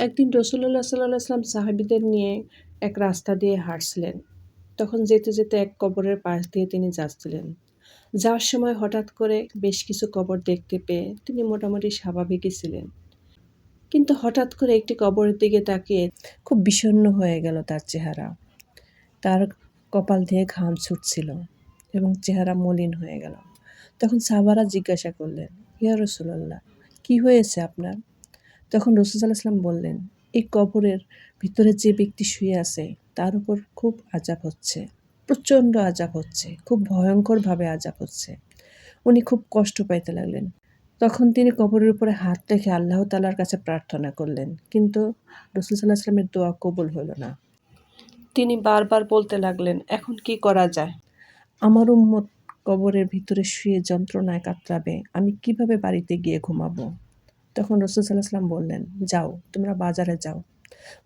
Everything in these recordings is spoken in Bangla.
একদিন রসুল্লাহ সাল্লাহ আসলাম সাহাবিদের নিয়ে এক রাস্তা দিয়ে হাঁটছিলেন। তখন যেতে যেতে এক কবরের পাশ দিয়ে তিনি যাচ্ছিলেন। যাওয়ার সময় হঠাৎ করে বেশ কিছু কবর দেখতে পেয়ে তিনি মোটামুটি স্বাভাবিকই ছিলেন। কিন্তু হঠাৎ করে একটি কবরের দিকে তাকিয়ে খুব বিষণ্ণ হয়ে গেল তার চেহারা। তার কপাল দিয়ে ঘাম ছুটছিল এবং চেহারা মলিন হয়ে গেল। তখন সাহাবারা জিজ্ঞাসা করলেন, ইয়া রসুল্লাহ কী হয়েছে আপনার? তখন রসুল ইসলাম বললেন, এই কবরের ভিতরে যে ব্যক্তি শুয়ে আছে, তার উপর খুব আজাব হচ্ছে, প্রচণ্ড আজাব হচ্ছে, খুব ভয়ঙ্করভাবে আজাব হচ্ছে। উনি খুব কষ্ট পাইতে লাগলেন। তখন তিনি কবরের উপরে হাত রেখে আল্লাহ তালার কাছে প্রার্থনা করলেন, কিন্তু রসুল সাল্লাহ আসলামের দোয়া কবুল হলো না। তিনি বারবার বলতে লাগলেন, এখন কি করা যায়? আমার উম্মত কবরের ভিতরে শুয়ে যন্ত্রণায় কাতরাবে, আমি কীভাবে বাড়িতে গিয়ে ঘুমাবো? তখন রসুল সাল্লাহ সাল্লাম বললেন, যাও, তোমরা বাজারে যাও।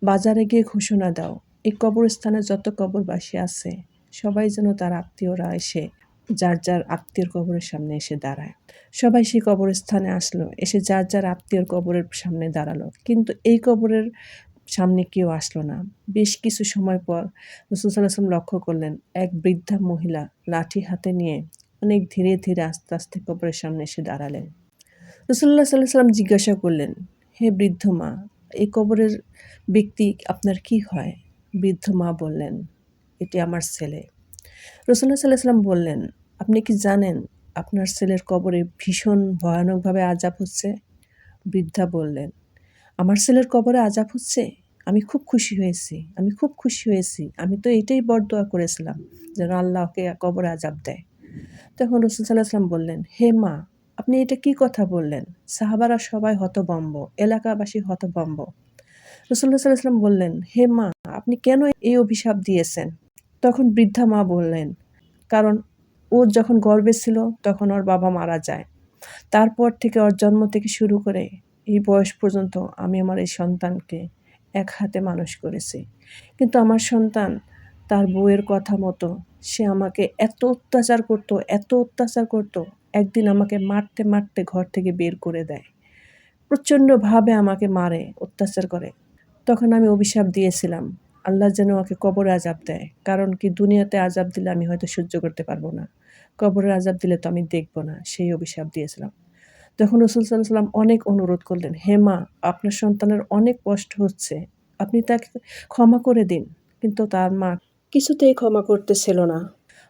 বাজারে গিয়ে ঘোষণা দাও, এই কবরস্থানে যত কবরবাসী আছে, সবাই যেন তার আত্মীয়রা এসে, যার যার আত্মীয়র কবরের সামনে এসে দাঁড়ায়। সবাই সেই কবরস্থানে আসলো, এসে যার যার আত্মীয়র কবরের সামনে দাঁড়াল। কিন্তু এই কবরের সামনে কেউ আসলো না। বেশ কিছু সময় পর রসুল সাল্লাম লক্ষ্য করলেন, এক বৃদ্ধা মহিলা লাঠি হাতে নিয়ে অনেক ধীরে ধীরে আস্তে আস্তে কবরের সামনে এসে দাঁড়ালেন। রসুল্লাহ সাল্লাহ সাল্লাম জিজ্ঞাসা করলেন, হে বৃদ্ধ মা, এই কবরের ব্যক্তি আপনার কি হয়? বৃদ্ধ মা বললেন, এটি আমার ছেলে। রসুল্লাহ সাল্লাহ সাল্লাম বললেন, আপনি কি জানেন আপনার ছেলের কবরে ভীষণ ভয়ানকভাবে আজাব হচ্ছে? বৃদ্ধা বললেন, আমার ছেলের কবরে আজাব হচ্ছে? আমি খুব খুশি হয়েছি, আমি খুব খুশি হয়েছি। আমি তো এটাই বরদোয়া করেছিলাম যেন আল্লাহকে কবরে আজাব দেয়। তখন রসুল সাল্লাহ সাল্লাম বললেন, হে মা আপনি এটা কি কথা বললেন? সাহাবারা সবাই হতবম্ব, এলাকাবাসী হতবম্ব। রসুল্লাহ সাল্লাম বললেন, হে মা, আপনি কেন এই অভিশাপ দিয়েছেন? তখন বৃদ্ধা মা বললেন, কারণ ও যখন গর্বে ছিল, তখন ওর বাবা মারা যায়। তারপর থেকে ওর জন্ম থেকে শুরু করে এই বয়স পর্যন্ত আমি আমার এই সন্তানকে এক হাতে মানুষ করেছি। কিন্তু আমার সন্তান তার বউয়ের কথা মতো, সে আমাকে এত অত্যাচার করতো, এত অত্যাচার করতো একদিন আমাকে মারতে মারতে ঘর থেকে বের করে দেয়। প্রচণ্ডভাবে আমাকে মারে, অত্যাচার করে। তখন আমি অভিশাপ দিয়েছিলাম, আল্লাহ যেন আমাকে কবরে আজাব দেয়, কারণ কি দুনিয়াতে আজাব দিলে আমি হয়তো সহ্য করতে পারব না। কবরের আজাব দিলে তো আমি দেখব না, সেই অভিশাপ দিয়েছিলাম। তখন রসুল সাল্লাম অনেক অনুরোধ করলেন, হে মা, আপনার সন্তানের অনেক কষ্ট হচ্ছে, আপনি তাকে ক্ষমা করে দিন। কিন্তু তার মা কিছুতেই ক্ষমা করতেছিল না।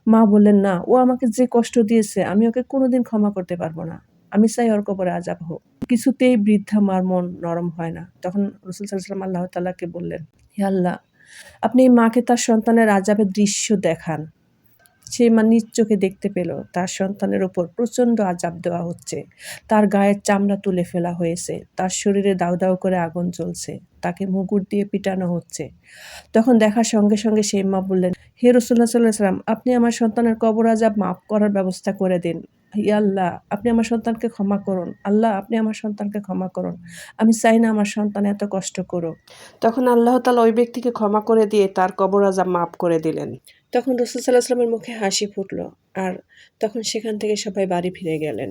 মা বললেন, না, ও আমাকে যে কষ্ট দিয়েছে, আমি ওকে কোনোদিন ক্ষমা করতে পারব না। আমি চাই ওর কবরে আজাব হোক। কিছুতেই বৃদ্ধা মার মন নরম হয় না। তখন রসুল সাল্লাম আল্লাহ তাল্লাহকে বললেন, হে আল্লাহ, আপনি এই মাকে তার সন্তানের আজাবের দৃশ্য দেখান। সে মা নিজ চোখে দেখতে পেল, তার সন্তানের ওপর প্রচণ্ড আজাব দেওয়া হচ্ছে। তার গায়ের চামড়া তুলে ফেলা হয়েছে, তার শরীরে দাউ দাউ করে আগুন জ্বলছে, তাকে মুগুর দিয়ে পিটানো হচ্ছে। তখন দেখার সঙ্গে সঙ্গে সেই মা বললেন হে রসুল্লাহ সাল্লাহ সাল্লাম আপনি আমার সন্তানের কবর আজাব মাফ করার ব্যবস্থা করে দিন। আল্লাহ আপনি আমার সন্তানকে ক্ষমা করুন। আল্লাহ আপনি আমার সন্তানকে ক্ষমা করুন। আমি চাই না আমার সন্তান এত কষ্ট করুক। তখন আল্লাহ তালা ওই ব্যক্তিকে ক্ষমা করে দিয়ে তার কবর আজাব মাফ করে দিলেন। তখন রসুল সাল্লাহ আসলামের মুখে হাসি ফুটলো আর তখন সেখান থেকে সবাই বাড়ি ফিরে গেলেন।